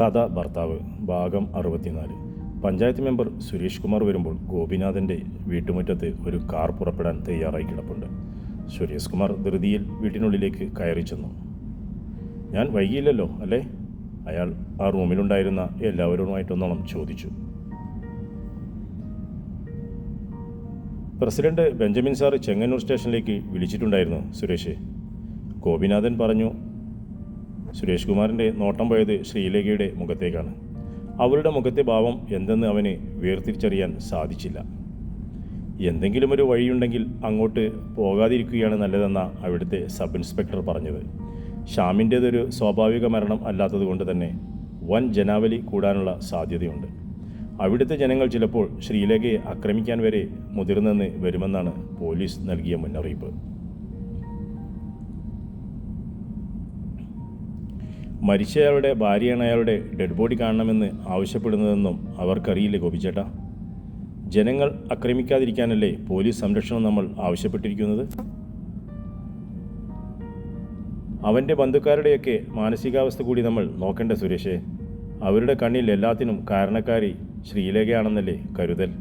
കഥ ഭർത്താവ് ഭാഗം അറുപത്തിനാല്. പഞ്ചായത്ത് മെമ്പർ സുരേഷ് കുമാർ വരുമ്പോൾ ഗോപിനാഥന്റെ വീട്ടുമുറ്റത്ത് ഒരു കാർ പുറപ്പെടാൻ തയ്യാറായി കിടപ്പുണ്ട്. സുരേഷ് കുമാർ ധൃതിയിൽ വീട്ടിനുള്ളിലേക്ക് കയറി ചെന്നു. ഞാൻ വൈകിയില്ലല്ലോ അല്ലേ? അയാൾ ആ റൂമിലുണ്ടായിരുന്ന എല്ലാവരുമായിട്ടൊന്നോണം ചോദിച്ചു. പ്രസിഡന്റ് ബെഞ്ചമിൻ സാർ ചെങ്ങന്നൂർ സ്റ്റേഷനിലേക്ക് വിളിച്ചിട്ടുണ്ടായിരുന്നു സുരേഷ്. ഗോപിനാഥൻ പറഞ്ഞു സുരേഷ് കുമാറിന്റെ നോട്ടം പോയത് ശ്രീലേഖയുടെ മുഖത്തേക്കാണ്. അവരുടെ മുഖത്തെ ഭാവം എന്തെന്ന് അവന് വേർതിരിച്ചറിയാൻ സാധിച്ചില്ല. എന്തെങ്കിലും ഒരു വഴിയുണ്ടെങ്കിൽ അങ്ങോട്ട് പോകാതിരിക്കുകയാണ് നല്ലതെന്ന അവിടുത്തെ സബ് ഇൻസ്പെക്ടർ പറഞ്ഞത്. ഷ്യാമിന്റേതൊരു സ്വാഭാവിക മരണം അല്ലാത്തതുകൊണ്ട് തന്നെ വൻ ജനാവലി കൂടാനുള്ള സാധ്യതയുണ്ട്. അവിടുത്തെ ജനങ്ങൾ ചിലപ്പോൾ ശ്രീലേഖയെ ആക്രമിക്കാൻ വരെ മുതിർന്നെന്ന് വരുമെന്നാണ് പോലീസ് നൽകിയ മുന്നറിയിപ്പ്. മരിച്ചയാളുടെ ഭാര്യയാണ് അയാളുടെ ഡെഡ് ബോഡി കാണണമെന്ന് ആവശ്യപ്പെടുന്നതെന്നും അവർക്കറിയില്ലേ ഗോപിച്ചേട്ടാ? ജനങ്ങൾ ആക്രമിക്കാതിരിക്കാനല്ലേ പോലീസ് സംരക്ഷണം നമ്മൾ ആവശ്യപ്പെട്ടിരിക്കുന്നത്? അവന്റെ ബന്ധുക്കാരുടെയൊക്കെ മാനസികാവസ്ഥ കൂടി നമ്മൾ നോക്കണ്ടേ സുരേഷേ. അവരുടെ കണ്ണിൽ എല്ലാത്തിനും കാരണക്കാരി ശ്രീലേഖയാണെന്നല്ലേ കരുതൽ.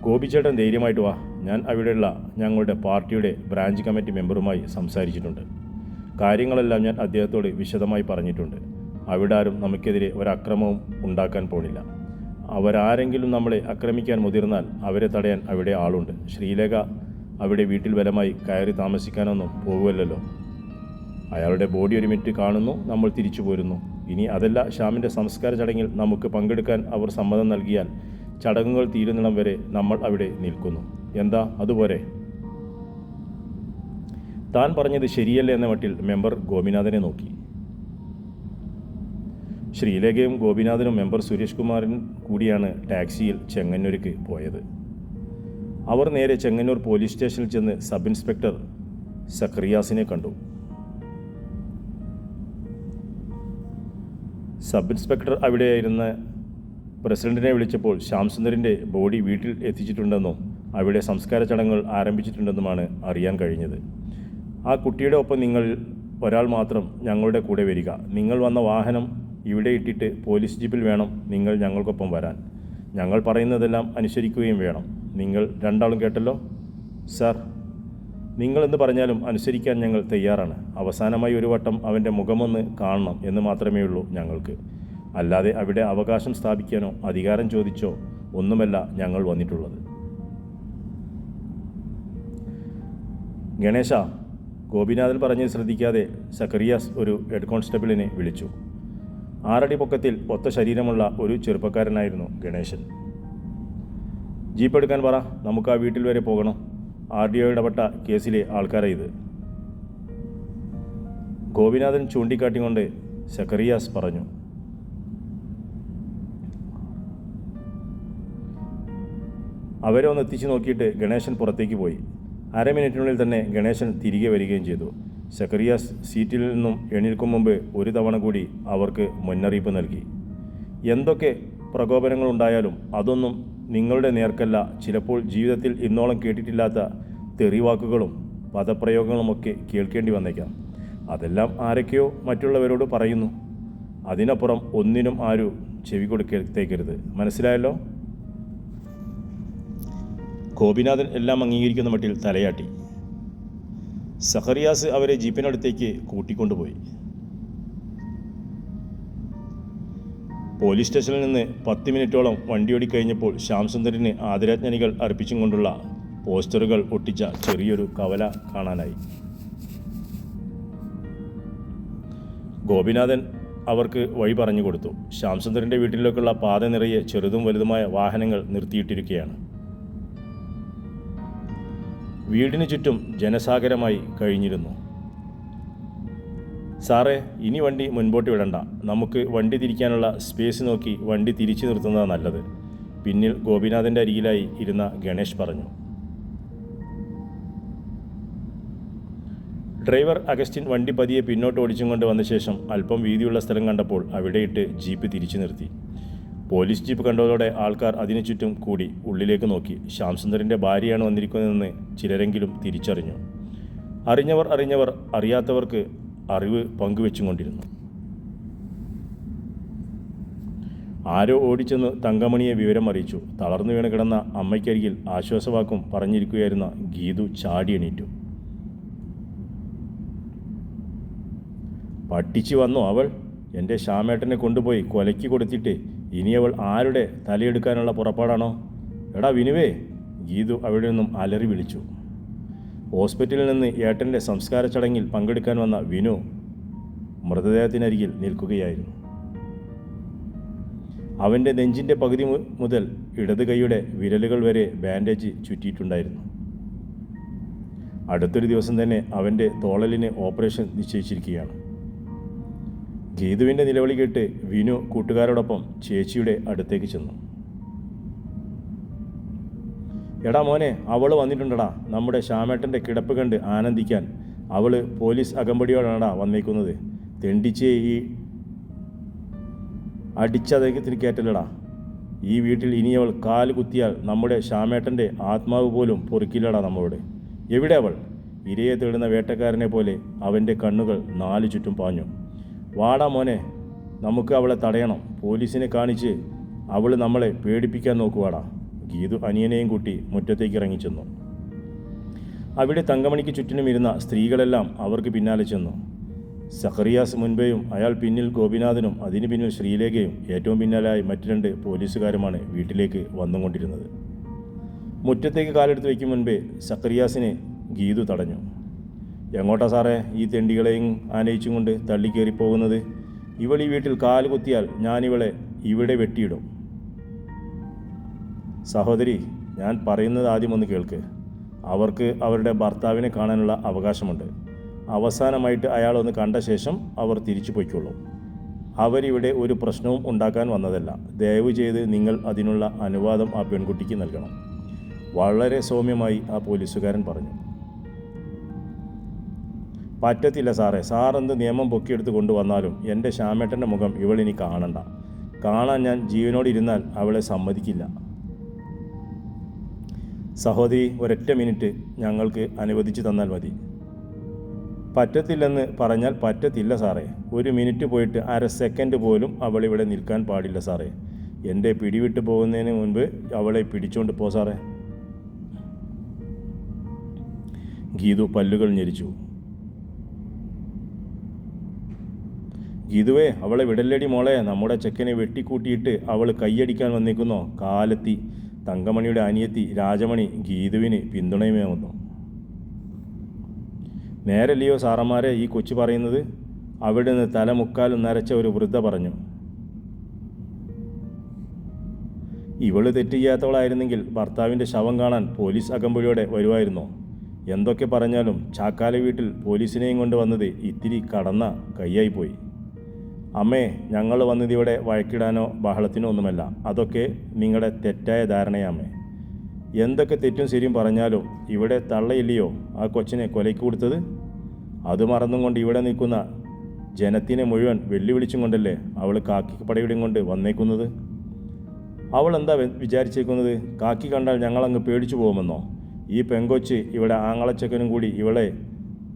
ഗോപിച്ചേട്ടൻ ധൈര്യമായിട്ട് വാ. ഞാൻ അവിടെയുള്ള ഞങ്ങളുടെ പാർട്ടിയുടെ ബ്രാഞ്ച് കമ്മിറ്റി മെമ്പറുമായി സംസാരിച്ചിട്ടുണ്ട്. കാര്യങ്ങളെല്ലാം ഞാൻ അദ്ദേഹത്തോട് വിശദമായി പറഞ്ഞിട്ടുണ്ട്. അവിടെ ആരും നമുക്കെതിരെ ഒരക്രമവും ഉണ്ടാക്കാൻ പോണില്ല. അവരാരെങ്കിലും നമ്മളെ ആക്രമിക്കാൻ മുതിർന്നാൽ അവരെ തടയാൻ അവിടെ ആളുണ്ട്. ശ്രീലേഖ അവിടെ വീട്ടിൽ ബലമായി കയറി താമസിക്കാനൊന്നും പോകുമല്ലോ അയാളുടെ ബോഡി ഒരു മിനിറ്റ് കാണുന്നു നമ്മൾ തിരിച്ചു പോരുന്നു. ഇനി അതല്ല ഷ്യാമിന്റെ സംസ്കാര ചടങ്ങിൽ നമുക്ക് പങ്കെടുക്കാൻ അവർ സമ്മതം നൽകിയാൽ ചടങ്ങുകൾ തീരുന്നിടം വരെ നമ്മൾ അവിടെ നിൽക്കുന്നു. എന്താ? അതുപോലെ. താൻ പറഞ്ഞത് ശരിയല്ല എന്ന മട്ടിൽ മെമ്പർ ഗോപിനാഥനെ നോക്കി. ശ്രീലേഖയും ഗോപിനാഥനും മെമ്പർ സുരേഷ് കുമാറും കൂടിയാണ് ടാക്സിയിൽ ചെങ്ങന്നൂർക്ക് പോയത്. അവർ നേരെ ചെങ്ങന്നൂർ പോലീസ് സ്റ്റേഷനിൽ ചെന്ന് സബ് ഇൻസ്പെക്ടർ സക്രിയാസിനെ കണ്ടു. സബ് ഇൻസ്പെക്ടർ അവിടെയായിരുന്ന പ്രസിഡന്റിനെ വിളിച്ചപ്പോൾ ശ്യാം സുന്ദറിന്റെ ബോഡി വീട്ടിൽ എത്തിച്ചിട്ടുണ്ടെന്നും അവിടെ സംസ്കാര ചടങ്ങുകൾ ആരംഭിച്ചിട്ടുണ്ടെന്നുമാണ് അറിയാൻ കഴിഞ്ഞത്. ആ കുട്ടിയുടെ ഒപ്പം നിങ്ങൾ ഒരാൾ മാത്രം ഞങ്ങളുടെ കൂടെ വരിക. നിങ്ങൾ വന്ന വാഹനം ഇവിടെ ഇട്ടിട്ട് പോലീസ് ജീപ്പിൽ വേണം നിങ്ങൾ ഞങ്ങൾക്കൊപ്പം വരാൻ. ഞങ്ങൾ പറയുന്നതെല്ലാം അനുസരിക്കുകയും വേണം. നിങ്ങൾ രണ്ടാളും കേട്ടല്ലോ? സാർ നിങ്ങൾ എന്ന് പറഞ്ഞാലും അനുസരിക്കാൻ ഞങ്ങൾ തയ്യാറാണ്. അവസാനമായി ഒരു വട്ടം അവന്റെ മുഖമൊന്ന് കാണണം എന്ന് മാത്രമേ ഉള്ളൂ ഞങ്ങൾക്ക്. അല്ലാതെ അവിടെ അവകാശം സ്ഥാപിക്കാനോ അധികാരം ചോദിച്ചോ ഒന്നുമല്ല ഞങ്ങൾ വന്നിട്ടുള്ളത്. ഗണേശ ഗോപിനാഥൻ പറഞ്ഞത് ശ്രദ്ധിക്കാതെ സക്കറിയാസ് ഒരു ഹെഡ് കോൺസ്റ്റബിളിനെ വിളിച്ചു. ആറടി പൊക്കത്തിൽ ഒത്ത ശരീരമുള്ള ഒരു ചെറുപ്പക്കാരനായിരുന്നു ഗണേശൻ. ജീപ്പ് എടുക്കാൻ പറ നമുക്ക് ആ വീട്ടിൽ വരെ പോകണം. ആർ ഡി ഒ ഇടപെട്ട കേസിലെ ആൾക്കാരെ ഇത്. ഗോപിനാഥൻ ചൂണ്ടിക്കാട്ടിക്കൊണ്ട് സക്കറിയാസ് പറഞ്ഞു. അവരെ ഒന്ന് എത്തിച്ചു നോക്കിയിട്ട് ഗണേശൻ പുറത്തേക്ക് പോയി. അര മിനിറ്റിനുള്ളിൽ തന്നെ ഗണേശൻ തിരികെ വരികയും ചെയ്തു. സക്കറിയാസ് സീറ്റിൽ നിന്നും എണീൽക്കും മുമ്പ് ഒരു തവണ കൂടി അവർക്ക് മുന്നറിയിപ്പ് നൽകി. എന്തൊക്കെ പ്രകോപനങ്ങൾ ഉണ്ടായാലും അതൊന്നും നിങ്ങളുടെ നേർക്കല്ല. ചിലപ്പോൾ ജീവിതത്തിൽ ഇന്നോളം കേട്ടിട്ടില്ലാത്ത തെറിവാക്കുകളും പദപ്രയോഗങ്ങളുമൊക്കെ കേൾക്കേണ്ടി വന്നേക്കാം. അതെല്ലാം ആരൊക്കെയോ മറ്റുള്ളവരോട് പറയുന്നു. അതിനപ്പുറം ഒന്നിനും ആരും ചെവി കൊടുക്കേക്കരുത് മനസ്സിലായല്ലോ? ഗോപിനാഥൻ എല്ലാം അംഗീകരിക്കുന്ന മട്ടിൽ തലയാട്ടി. സഹറിയാസ് അവരെ ജീപ്പിനടുത്തേക്ക് കൂട്ടിക്കൊണ്ടുപോയി. പോലീസ് സ്റ്റേഷനിൽ നിന്ന് പത്ത് മിനിറ്റോളം വണ്ടിയോടി കഴിഞ്ഞപ്പോൾ ശ്യാം സുന്ദറിന് ആദരാജ്ഞലികൾ അർപ്പിച്ചും കൊണ്ടുള്ള പോസ്റ്ററുകൾ ഒട്ടിച്ച ചെറിയൊരു കവല കാണാനായി. ഗോപിനാഥൻ അവർക്ക് വഴി പറഞ്ഞു കൊടുത്തു. ശ്യാംസുന്ദരന്റെ വീട്ടിലേക്കുള്ള പാത നിറയെ ചെറുതും വലുതുമായ വാഹനങ്ങൾ നിർത്തിയിട്ടിരിക്കുകയാണ്. വീടിന് ചുറ്റും ജനസാഗരമായി കഴിഞ്ഞിരുന്നു. സാറേ ഇനി വണ്ടി മുൻപോട്ട് വിടണ്ട. നമുക്ക് വണ്ടി തിരിക്കാനുള്ള സ്പേസ് നോക്കി വണ്ടി തിരിച്ചു നിർത്തുന്നതാണ് നല്ലത്. പിന്നിൽ ഗോപിനാഥന്റെ അരികിലായി ഇരുന്ന ഗണേഷ് പറഞ്ഞു. ഡ്രൈവർ അഗസ്റ്റിൻ വണ്ടി പതിയെ പിന്നോട്ട് ഓടിച്ചും കൊണ്ട് വന്ന ശേഷം അല്പം വീതിയുള്ള സ്ഥലം കണ്ടപ്പോൾ അവിടെയിട്ട് ജീപ്പ് തിരിച്ചു നിർത്തി. പോലീസ് ജീപ്പ് കണ്ടതോടെ ആൾക്കാർ അതിനു ചുറ്റും കൂടി ഉള്ളിലേക്ക് നോക്കി. ശ്യാംസുന്ദറിന്റെ ഭാര്യയാണ് വന്നിരിക്കുന്നതെന്ന് ചിലരെങ്കിലും തിരിച്ചറിഞ്ഞു. അറിഞ്ഞവർ അറിഞ്ഞവർ അറിയാത്തവർക്ക് അറിവ് പങ്കുവെച്ചുകൊണ്ടിരുന്നു. ആരോ ഓടിച്ചെന്ന് തങ്കമണിയെ വിവരം അറിയിച്ചു. തളർന്നു വീണ് കിടന്ന അമ്മയ്ക്കരികിൽ ആശ്വാസവാക്കും പറഞ്ഞിരിക്കുകയായിരുന്ന ഗീതു ചാടി എണീറ്റു. പട്ടിച്ചു വന്നു അവൾ? എന്റെ ശ്യാമേട്ടനെ കൊണ്ടുപോയി കൊലയ്ക്ക് കൊടുത്തിട്ട് ഇനി അവൾ ആരുടെ തലയെടുക്കാനുള്ള പുറപ്പാടാണോ? എടാ വിനുവേ ഗീതു അവിടെ നിന്നും അലറി വിളിച്ചു. ഹോസ്പിറ്റലിൽ നിന്ന് ഏട്ടന്റെ സംസ്കാര ചടങ്ങിൽ പങ്കെടുക്കാൻ വന്ന വിനു മൃതദേഹത്തിനരികിൽ നിൽക്കുകയായിരുന്നു. അവന്റെ നെഞ്ചിന്റെ പകുതി മുതൽ ഇടത് കൈയുടെ വിരലുകൾ വരെ ബാൻഡേജ് ചുറ്റിയിട്ടുണ്ടായിരുന്നു. അടുത്തൊരു ദിവസം തന്നെ അവന്റെ തോളലിന് ഓപ്പറേഷൻ നിശ്ചയിച്ചിരിക്കുകയാണ്. ഗീതുവിന്റെ നിലവിളി കേട്ട് വിനു കൂട്ടുകാരോടൊപ്പം ചേച്ചിയുടെ അടുത്തേക്ക് ചെന്നു. എടാ മോനെ അവൾ വന്നിട്ടുണ്ടടാ. നമ്മുടെ ശ്യാമേട്ടന്റെ കിടപ്പ് കണ്ട് ആനന്ദിക്കാൻ അവൾ പോലീസ് അകമ്പടിയോടാണടാ വന്നേക്കുന്നത്. തെണ്ടിച്ച് ഈ അടിച്ചതേക്കത്തിന് കയറ്റല്ലടാ. ഈ വീട്ടിൽ ഇനി അവൾ കാൽ കുത്തിയാൽ നമ്മുടെ ശ്യാമേട്ടന്റെ ആത്മാവ് പോലും പൊറുക്കില്ലടാ നമ്മളോട് എവിടെ അവൾ? ഇരയെ തേടുന്ന വേട്ടക്കാരനെ പോലെ അവന്റെ കണ്ണുകൾ നാലു ചുറ്റും പാഞ്ഞു. വാടാ മോനെ നമുക്ക് അവളെ തടയണം. പോലീസിനെ കാണിച്ച് അവൾ നമ്മളെ പേടിപ്പിക്കാൻ നോക്കുവാടാ. ഗീതു അനിയനെയും കൂട്ടി മുറ്റത്തേക്ക് ഇറങ്ങിച്ചെന്നു. അവിടെ തങ്കമണിക്ക് ചുറ്റിനും ഇരുന്ന സ്ത്രീകളെല്ലാം അവർക്ക് പിന്നാലെ ചെന്നു. സഖറിയാസ് മുൻപേയും അയാൾ പിന്നിൽ ഗോപിനാഥനും അതിന് പിന്നിൽ ശ്രീലേഖയും ഏറ്റവും പിന്നാലായി മറ്റു രണ്ട് പോലീസുകാരുമാണ് വീട്ടിലേക്ക് വന്നുകൊണ്ടിരുന്നത്. മുറ്റത്തേക്ക് കാലെടുത്ത് വയ്ക്കും മുൻപേ സഖറിയാസിനെ ഗീതു തടഞ്ഞു. എങ്ങോട്ടാ സാറേ ഈ തെണ്ടികളെയും ആനയിച്ചും കൊണ്ട് തള്ളിക്കേറി പോകുന്നത്? ഇവൾ ഈ വീട്ടിൽ കാൽ കുത്തിയാൽ ഞാനിവളെ ഇവിടെ വെട്ടിയിടും. സഹോദരി ഞാൻ പറയുന്നത് ആദ്യം ഒന്ന് കേൾക്ക്. അവർക്ക് അവരുടെ ഭർത്താവിനെ കാണാനുള്ള അവകാശമുണ്ട്. അവസാനമായിട്ട് അയാളൊന്ന് കണ്ട ശേഷം അവർ തിരിച്ചു പോയിക്കൊള്ളും അവരിവിടെ ഒരു പ്രശ്നവും ഉണ്ടാക്കാൻ വന്നതല്ല. ദയവ് ചെയ്ത് നിങ്ങൾ അതിനുള്ള അനുവാദം ആ പെൺകുട്ടിക്ക് നൽകണം. വളരെ സൗമ്യമായി ആ പോലീസുകാരൻ പറഞ്ഞു. പറ്റത്തില്ല സാറേ. സാർ എന്ത് നിയമം പൊക്കിയെടുത്ത് കൊണ്ടുവന്നാലും എന്റെ ശ്യാമേട്ടന്റെ മുഖം ഇവളിനി കാണണ്ട. കാണാൻ ഞാൻ ജീവനോട് ഇരുന്നാൽ അവളെ സമ്മതിക്കില്ല. സഹോദരി ഒരൊറ്റ മിനിറ്റ് ഞങ്ങൾക്ക് അനുവദിച്ചു തന്നാൽ മതി. പറ്റത്തില്ലെന്ന് പറഞ്ഞാൽ പറ്റത്തില്ല സാറേ. ഒരു മിനിറ്റ് പോയിട്ട് അര സെക്കൻഡ് പോലും അവൾ ഇവിടെ നിൽക്കാൻ പാടില്ല സാറേ. എന്റെ പിടിവിട്ട് പോകുന്നതിന് മുൻപ് അവളെ പിടിച്ചുകൊണ്ട് പോ സാറേ. ഗീതു പല്ലുകൾ ഞെരിച്ചു. ഗീതുവേ അവളെ വിടല്ലടി മോളെ. നമ്മുടെ ചെക്കനെ വെട്ടിക്കൂട്ടിയിട്ട് അവൾ കൈയടിക്കാൻ വന്നേക്കുന്നോ. കാലത്തി. തങ്കമണിയുടെ അനിയത്തി രാജമണി ഗീതുവിന് പിന്തുണയുമേ വന്നു നേരല്ലയോ സാറന്മാരെ ഈ കൊച്ചു പറയുന്നത്? അവിടെ നിന്ന് തലമുക്കാലും നരച്ച ഒരു വൃദ്ധ പറഞ്ഞു. ഇവൾ തെറ്റിയ്യാത്തവളായിരുന്നെങ്കിൽ ഭർത്താവിന്റെ ശവം കാണാൻ പോലീസ് അകമ്പടിയോടെ വരുമായിരുന്നോ. എന്തൊക്കെ പറഞ്ഞാലും ചാക്കാല വീട്ടിൽ പോലീസിനെയും കൊണ്ട് വന്നത് ഇത്തിരി കടന്ന കൈയായിപ്പോയി അമ്മേ ഞങ്ങൾ വന്നത് ഇവിടെ വഴക്കിടാനോ ബഹളത്തിനോ ഒന്നുമല്ല. അതൊക്കെ നിങ്ങളുടെ തെറ്റായ ധാരണയാമേ എന്തൊക്കെ തെറ്റും ശരിയും പറഞ്ഞാലും ഇവിടെ തള്ളയില്ലയോ ആ കൊച്ചിനെ കൊലയ്ക്ക് കൊടുത്തത്? അത് മറന്നും കൊണ്ട് ഇവിടെ നിൽക്കുന്ന ജനത്തിനെ മുഴുവൻ വെല്ലുവിളിച്ചും കൊണ്ടല്ലേ അവൾ കാക്കി പടയുടെയും കൊണ്ട് വന്നേക്കുന്നത്? അവൾ എന്താ വിചാരിച്ചേക്കുന്നത്? കാക്കി കണ്ടാൽ ഞങ്ങളങ്ങ് പേടിച്ചു പോകുമെന്നോ? ഈ പെങ്കൊച്ച് ഇവിടെ ആങ്ങളച്ചക്കനും കൂടി ഇവളെ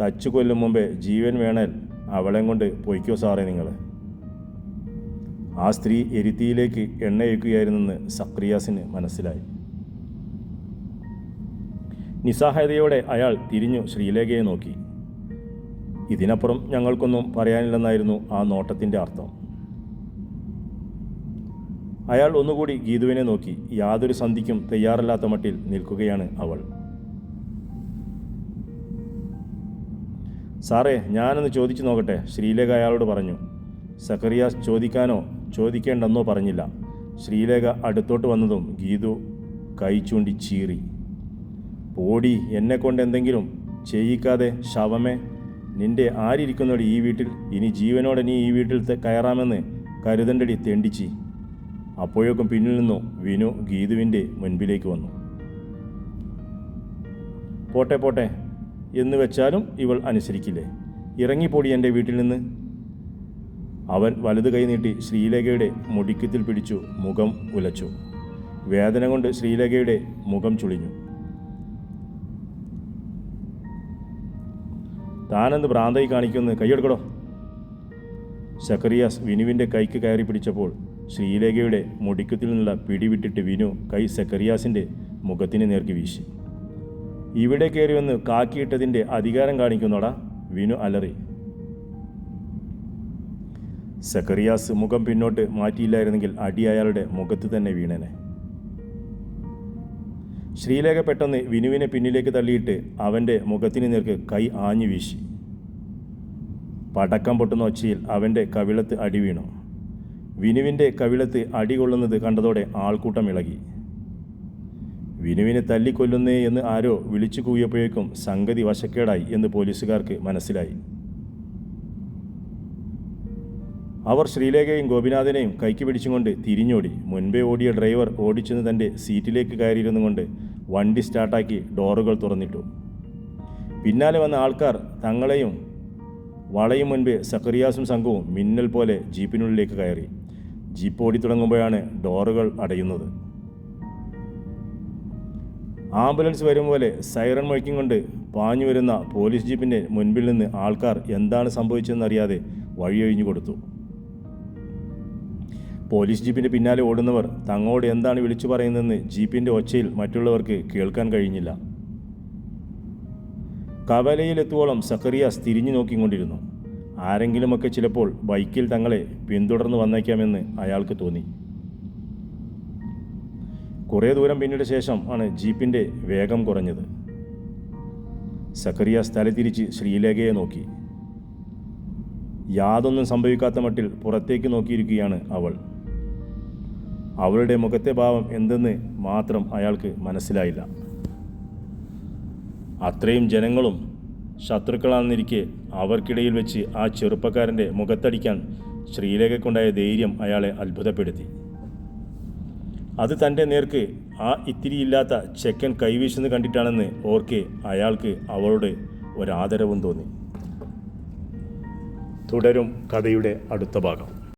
തച്ചു കൊല്ലും മുമ്പേ ജീവൻ വേണേൽ അവളെയും കൊണ്ട് പൊയ്ക്കോ സാറേ നിങ്ങൾ ആ സ്ത്രീ എരുത്തിയിലേക്ക് എണ്ണയൊക്കുകയായിരുന്നെന്ന് സക്രിയാസിന് മനസ്സിലായി. നിസ്സഹായതയോടെ അയാൾ തിരിഞ്ഞു ശ്രീലേഖയെ നോക്കി. ഇതിനപ്പുറം ഞങ്ങൾക്കൊന്നും പറയാനില്ലെന്നായിരുന്നു ആ നോട്ടത്തിന്റെ അർത്ഥം. അയാൾ ഒന്നുകൂടി ഗീതുവിനെ നോക്കി യാതൊരു സന്ധിക്കും തയ്യാറല്ലാത്ത മട്ടിൽ നിൽക്കുകയാണ് അവൾ. സാറേ ഞാനൊന്ന് ചോദിച്ചു നോക്കട്ടെ ശ്രീലേഖ അയാളോട് പറഞ്ഞു. സക്കറിയാസ് ചോദിക്കാനോ? ചോദിക്കേണ്ടെന്നോ പറഞ്ഞില്ല. ശ്രീലേഖ അടുത്തോട്ട് വന്നതും ഗീതു കൈ ചൂണ്ടി ചീറി. പോടി എന്നെ കൊണ്ട് എന്തെങ്കിലും ചെയ്യിക്കാതെ ശവമേ. നിന്റെ ആരിയ്ക്കുന്നോട് ഈ വീട്ടിൽ? ഇനി ജീവനോടെ നീ ഈ വീട്ടിൽ കയറാമെന്ന് കരുതണ്ടടി തെണ്ടിച്ചി. അപ്പോഴേക്കും പിന്നിൽ നിന്നു വിനു ഗീതുവിന്റെ മുൻപിലേക്ക് വന്നു. പോട്ടെ പോട്ടെ. എന്ന് വെച്ചാലും ഇവൾ അനുസരിക്കില്ലേ? ഇറങ്ങിപ്പോടി എന്റെ വീട്ടിൽ നിന്ന്. അവൻ വലത് കൈ നീട്ടി ശ്രീലേഖയുടെ മുടിക്കത്തിൽ പിടിച്ചു മുഖം ഉലച്ചു. വേദന കൊണ്ട് ശ്രീലേഖയുടെ മുഖം ചുളിഞ്ഞു. താനെന്ത് ഭ്രാന്തായി കാണിക്കുന്നു കൈയെടുക്കടോ. സക്കറിയാസ് വിനുവിന്റെ കൈക്ക് കയറി പിടിച്ചപ്പോൾ ശ്രീലേഖയുടെ മുടിക്കത്തിൽ നിന്നുള്ള പിടിവിട്ടിട്ട് വിനു കൈ സക്കറിയാസിന്റെ മുഖത്തിന് നേർക്ക് വീശി. ഇവിടെ കയറി വന്ന് കാക്കിയിട്ടതിന്റെ അധികാരം കാണിക്കുന്നോടാ? വിനു അലറി. സക്കറിയാസ് മുഖം പിന്നോട്ട് മാറ്റിയില്ലായിരുന്നെങ്കിൽ അടി അയാളുടെ മുഖത്ത് തന്നെ വീണനെ. ശ്രീലേഖ പെട്ടെന്ന് വിനുവിനെ പിന്നിലേക്ക് തള്ളിയിട്ട് അവന്റെ മുഖത്തിന് നേർക്ക് കൈ ആഞ്ഞു വീശി. പടക്കം പൊട്ടുന്ന ഒച്ചയിൽ അവന്റെ കവിളത്ത് അടി വീണു. വിനുവിന്റെ കവിളത്ത് അടി കൊള്ളുന്നത് കണ്ടതോടെ ആൾക്കൂട്ടം ഇളകി. വിനുവിനെ തല്ലിക്കൊല്ലുന്നേ എന്ന് ആരോ വിളിച്ചു കൂവിയപ്പോഴേക്കും സംഗതി വശക്കേടായി എന്ന് പോലീസുകാർക്ക് മനസ്സിലായി. അവർ ശ്രീലേഖയും ഗോപിനാഥനെയും കൈക്ക് പിടിച്ചുകൊണ്ട് തിരിഞ്ഞോടി. മുൻപേ ഓടിയ ഡ്രൈവർ ഓടിച്ചെന്ന് തന്റെ സീറ്റിലേക്ക് കയറിയിരുന്നു കൊണ്ട് വണ്ടി സ്റ്റാർട്ടാക്കി ഡോറുകൾ തുറന്നിട്ടു. പിന്നാലെ വന്ന ആൾക്കാർ തങ്ങളെയും വളയും മുൻപേ സക്കറിയാസും സംഘവും മിന്നൽ പോലെ ജീപ്പിനുള്ളിലേക്ക് കയറി. ജീപ്പ് ഓടിത്തുടങ്ങുമ്പോഴാണ് ഡോറുകൾ അടയുന്നത്. ആംബുലൻസ് വരും പോലെ സൈറൺ മുഴക്കും കൊണ്ട് പാഞ്ഞു വരുന്ന പോലീസ് ജീപ്പിന്റെ മുൻപിൽ നിന്ന് ആൾക്കാർ എന്താണ് സംഭവിച്ചതെന്നറിയാതെ വഴിയൊഴിഞ്ഞു കൊടുത്തു. പോലീസ് ജീപ്പിന്റെ പിന്നാലെ ഓടുന്നവർ തങ്ങോട് എന്താണ് വിളിച്ചു പറയുന്നതെന്ന് ജീപ്പിന്റെ ഒച്ചയിൽ മറ്റുള്ളവർക്ക് കേൾക്കാൻ കഴിഞ്ഞില്ല. കവലയിലെത്തുവോളം സക്കറിയാസ് തിരിഞ്ഞു നോക്കിക്കൊണ്ടിരുന്നു. ആരെങ്കിലുമൊക്കെ ചിലപ്പോൾ ബൈക്കിൽ തങ്ങളെ പിന്തുടർന്ന് വന്നേക്കാമെന്ന് അയാൾക്ക് തോന്നി. കുറേ ദൂരം പിന്നിട്ട ശേഷം ആണ് ജീപ്പിന്റെ വേഗം കുറഞ്ഞത്. സക്കറിയാസ് തലതിരിച്ച് ശ്രീലേഖയെ നോക്കി. യാതൊന്നും സംഭവിക്കാത്ത മട്ടിൽ പുറത്തേക്ക് നോക്കിയിരിക്കുകയാണ് അവൾ. അവളുടെ മുഖത്തെ ഭാവം എന്തെന്ന് മാത്രം അയാൾക്ക് മനസ്സിലായില്ല. അത്രയും ജനങ്ങളും ശത്രുക്കളാണെന്നിരിക്കെ അവർക്കിടയിൽ വെച്ച് ആ ചെറുപ്പക്കാരന്റെ മുഖത്തടിക്കാൻ ശ്രീലേഖയ്ക്കുണ്ടായ ധൈര്യം അയാളെ അത്ഭുതപ്പെടുത്തി. അത് തന്റെ നേർക്ക് ആ ഇത്തിരിയില്ലാത്ത ചെക്കൻ കൈവീശുന്നത് കണ്ടിട്ടാണെന്ന് ഓർക്കെ അയാൾക്ക് അവളോട് ഒരാദരവും തോന്നി. തുടരും കഥയുടെ അടുത്ത ഭാഗം.